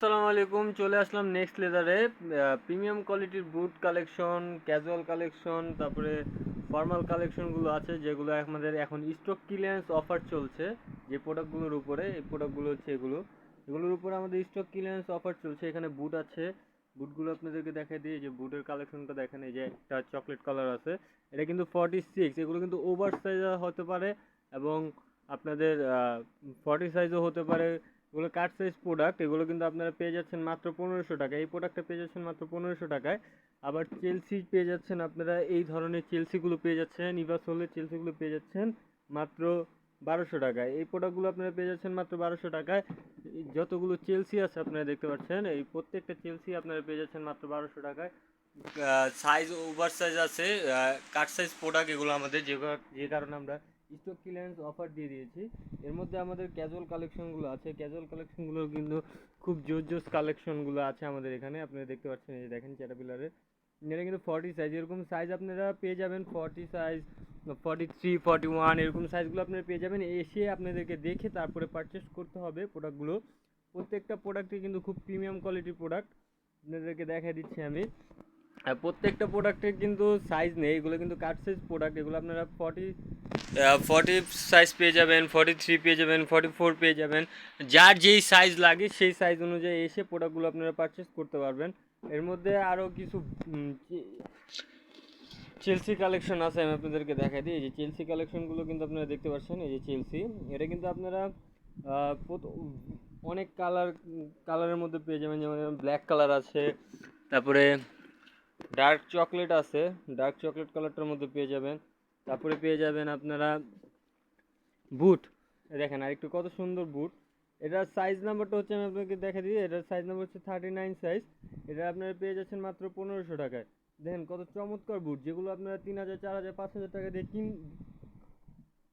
আসসালামু আলাইকুম, চলে আসলাম নেক্সট লেদারে প্রিমিয়াম কোয়ালিটির বুট কালেকশন ক্যাজুয়াল কালেকশন তারপরে ফর্মাল কালেকশনগুলো আছে, যেগুলো আমাদের এখন স্টক ক্লিয়ারেন্স অফার চলছে, যে প্রোডাক্টগুলোর উপরে। এই প্রোডাক্টগুলো হচ্ছে এগুলো। এগুলোর উপরে আমাদের স্টক ক্লিয়ারেন্স অফার চলছে। এখানে বুট আছে। বুটগুলো আপনাদেরকে দেখাই দিই যে বুটের কালেকশনটা দেখেন, এই যে একটা চকলেট কালার আছে। এটা কিন্তু ফর্টি সিক্স এগুলো কিন্তু ওভার সাইজ হতে পারে এবং আপনাদের ফর্টি সাইজও হতে পারে। এগুলো কাট সাইজ প্রোডাক্ট এগুলো কিন্তু আপনারা পেয়ে যাচ্ছেন মাত্র পনেরোশো টাকায় এই প্রোডাক্টটা পেয়ে যাচ্ছেন মাত্র পনেরোশো টাকায়। আবার চেলসি পেয়ে যাচ্ছেন আপনারা, এই ধরনের চেলসিগুলো পেয়ে যাচ্ছেন ইভাস হলে চেলসিগুলো পেয়ে যাচ্ছেন মাত্র বারোশো টাকায়। এই প্রোডাক্টগুলো আপনারা পেয়ে যাচ্ছেন মাত্র বারোশো টাকায়। যতগুলো চেলসি আছে আপনারা দেখতে পাচ্ছেন, এই প্রত্যেকটা চেলসি আপনারা পেয়ে যাচ্ছেন মাত্র বারোশো টাকায়। সাইজ ওভার সাইজ আছে কাট সাইজ প্রোডাক্ট এগুলো আমাদের যে যে কারণে আমরা স্টক ক্লিয়ারেন্স অফার দিয়ে দিয়েছি। এর মধ্যে আমাদের ক্যাজুয়াল কালেকশনগুলো আছে। ক্যাজুয়াল কালেকশনগুলো কিন্তু খুব জোর জোস কালেকশনগুলো আছে আমাদের এখানে। আপনারা দেখতে পাচ্ছেন এই দেখেন ক্যাটাপিলারের এটা কিন্তু ফর্টি সাইজ এরকম সাইজ আপনারা পেয়ে যাবেন forty size forty three forty one এরকম সাইজগুলো আপনারা পেয়ে যাবেন। এসে আপনাদেরকে দেখে তারপরে পারচেস করতে হবে প্রোডাক্টগুলো প্রত্যেকটা প্রোডাক্টই কিন্তু খুব প্রিমিয়াম কোয়ালিটির প্রোডাক্ট আপনাদেরকে দেখা দিচ্ছি আমি। প্রত্যেকটা প্রোডাক্টের কিন্তু সাইজ নেই। এগুলো কিন্তু কাট সাইজ প্রোডাক্ট এগুলো আপনারা ফর্টি ফর্টি সাইজ পেয়ে যাবেন ফর্টি থ্রি পেয়ে যাবেন ফর্টি ফোর পেয়ে যাবেন। যার যেই সাইজ লাগে, সেই সাইজ অনুযায়ী এসে প্রোডাক্টগুলো আপনারা পারচেস করতে পারবেন। এর মধ্যে আরও কিছু চেলসি কালেকশন আছে, আমি আপনাদেরকে দেখাই দিই। এই যে চেলসি কালেকশনগুলো কিন্তু আপনারা দেখতে পাচ্ছেন, এই যে চেলসি এটা কিন্তু আপনারা অনেক কালার কালারের মধ্যে পেয়ে যাবেন। যেমন ব্ল্যাক কালার আছে, তারপরে ডার্ক চকলেট আছে ডার্ক চকলেট কালারটার মধ্যে পেয়ে যাবেন। তারপরে পেয়ে যাবেন আপনারা বুট। দেখেন আর একটু কত সুন্দর বুট। এটার সাইজ নাম্বারটা হচ্ছে আমি আপনাকে দেখা দিই। এটার সাইজ নাম্বার হচ্ছে থার্টি নাইন সাইজ এটা আপনারা পেয়ে যাচ্ছেন মাত্র পনেরোশো টাকায়। দেখেন, কত চমৎকার বুট। যেগুলো আপনারা তিন হাজার, চার হাজার, পাঁচ হাজার টাকা দিয়ে কিন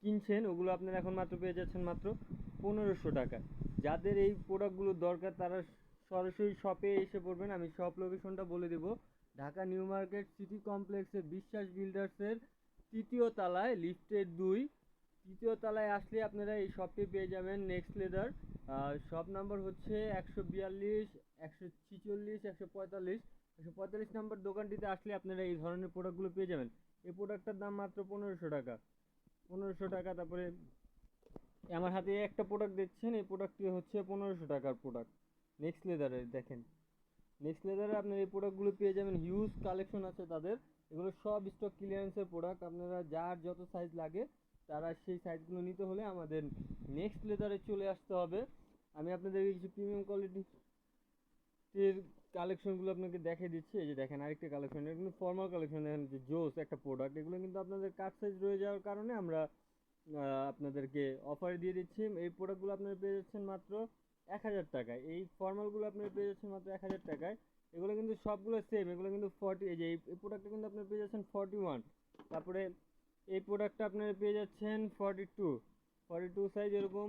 কিনছেন, ওগুলো আপনারা এখন মাত্র পেয়ে যাচ্ছেন মাত্র পনেরোশো টাকা যাদের এই প্রোডাক্টগুলো দরকার, তারা সরাসরি শপে এসে পড়বেন। আমি শপ লোকেশনটা বলে দেবো। ঢাকা নিউ মার্কেট সিটি কমপ্লেক্সের বিশ্বাস বিল্ডার্সের তৃতীয় তলায়, লিফটের দুই। তৃতীয় তলায় আসলে আপনারা এই শপটি পেয়ে যাবেন নেক্সট লেদার শপ নাম্বার হচ্ছে একশো বিয়াল্লিশ, একশো ছিচল্লিশ, একশো পঁয়তাল্লিশ। একশো পঁয়তাল্লিশ নাম্বার দোকানটিতে আসলে আপনারা এই ধরনের প্রোডাক্টগুলো পেয়ে যাবেন। এই প্রোডাক্টটার দাম মাত্র পনেরোশো টাকা। পনেরোশো টাকা, তারপরে আমার হাতে একটা প্রোডাক্ট দেখছেন, এই প্রোডাক্টটি হচ্ছে পনেরোশো টাকার প্রোডাক্ট নেক্সট লেদারের দেখেন। নেক্সট লেদারে আপনার এই প্রোডাক্টগুলো পেয়ে যাবেন। হিউজ কালেকশন আছে তাদের। এগুলো সব স্টক ক্লিয়ারেন্সের প্রোডাক্ট আপনারা যার যত সাইজ লাগে, তারা সেই সাইজগুলো নিতে হলে আমাদের নেক্সট লেদারে চলে আসতে হবে। আমি আপনাদেরকে কিছু প্রিমিয়াম কোয়ালিটির কালেকশনগুলো আপনাকে দেখিয়ে দিচ্ছি। এই যে দেখেন, আরেকটা কালেকশন এটা কিন্তু ফর্মাল কালেকশন দেখেন যে জোস একটা প্রোডাক্ট এগুলো কিন্তু আপনাদের কাট সাইজ রয়ে যাওয়ার কারণে আমরা আপনাদেরকে অফার দিয়ে দিচ্ছি। এই প্রোডাক্টগুলো আপনারা পেয়ে যাচ্ছেন মাত্র এক হাজার টাকায়। এই ফর্মালগুলো আপনারা পেয়ে যাচ্ছেন মাত্র এক হাজার টাকায়। এগুলো কিন্তু সবগুলো সেম এগুলো কিন্তু ফর্টি এই যে এই প্রোডাক্টটা কিন্তু আপনারা পেয়ে যাচ্ছেন ফর্টি ওয়ান তারপরে এই প্রোডাক্টটা আপনারা পেয়ে যাচ্ছেন forty two forty two size এরকম,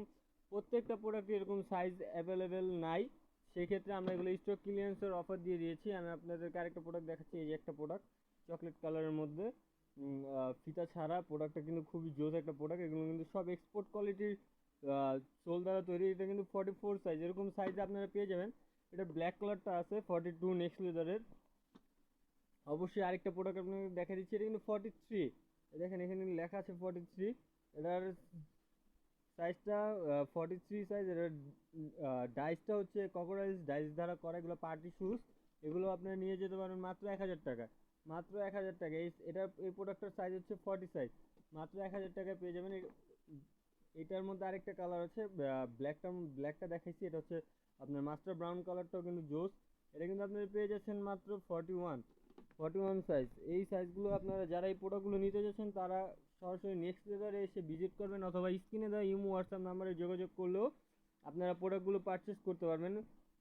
প্রত্যেকটা প্রোডাক্টে এরকম সাইজ অ্যাভেলেবেল নাই, সেক্ষেত্রে আমরা এগুলো স্টক ক্লিয়ারেন্সের অফার দিয়ে দিয়েছি, আমি আপনাদেরকে আরেকটা প্রোডাক্ট দেখাচ্ছি, এই যে একটা প্রোডাক্ট চকলেট কালারের মধ্যে ফিতা ছাড়া প্রোডাক্টটা কিন্তু খুবই জোস একটা প্রোডাক্ট এগুলো কিন্তু সব এক্সপোর্ট কোয়ালিটির চোল দ্বারা তৈরি, এটা কিন্তু ফর্টি ফোর সাইজ এরকম সাইজে আপনারা পেয়ে যাবেন। এটা ব্ল্যাক কালারটা আছে ফর্টি টু নেক্সট লেদারের অবশ্যই আরেকটা প্রোডাক্ট আপনাকে দেখা দিচ্ছি, এটা কিন্তু ফর্টি থ্রি দেখেন, এখানে লেখা আছে ফর্টি থ্রি এটার সাইজটা ফর্টি থ্রি সাইজ এটার ডাইসটা হচ্ছে ককরাইজ ডাইস দ্বারা করা, এগুলো পার্টি শুজ এগুলো আপনারা নিয়ে যেতে পারেন মাত্র এক হাজার টাকা। মাত্র এক হাজার টাকা। এই, এটা, এই প্রোডাক্টটার সাইজ হচ্ছে ফর্টি সাইজ মাত্র এক হাজার টাকায় পেয়ে যাবেন। এটার মধ্যে আরেকটা কালার আছে ব্ল্যাকটা ব্ল্যাকটা দেখাইছি, এটা হচ্ছে আপনার মাস্টার ব্রাউন কালারটাও কিন্তু জোস। এটা কিন্তু আপনারা পেয়ে যাচ্ছেন মাত্র forty one forty one size এই সাইজগুলো আপনারা যারা এই প্রোডাক্টগুলো নিতে যাচ্ছেন, তারা সরাসরি নেক্সট লেদারে এসে ভিজিট করবেন অথবা স্ক্রিনে দেওয়া ইমো হোয়াটসঅ্যাপ নাম্বারে যোগাযোগ করলেও আপনারা প্রোডাক্টগুলো পারচেস করতে পারবেন।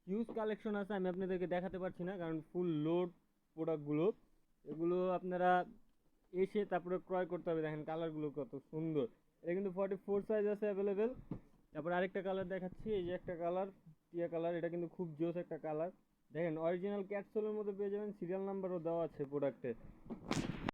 হিউজ কালেকশন আছে, আমি আপনাদেরকে দেখাতে পারছি না, কারণ ফুল লোড প্রোডাক্টগুলো এগুলো আপনারা এসে তারপরে ক্রয় করতে হবে। দেখেন কালারগুলো কত সুন্দর। এটা কিন্তু ফর্টি ফোর সাইজ আছে অ্যাভেলেবেল তারপর আরেকটা কালার দেখাচ্ছি, এই যে একটা কালার টিয়া কালার এটা কিন্তু খুব জোস একটা কালার দেখেন অরিজিনাল ক্যাটসোলের মধ্যে পেয়ে যাবেন সিরিয়াল নাম্বারও দেওয়া আছে প্রোডাক্টে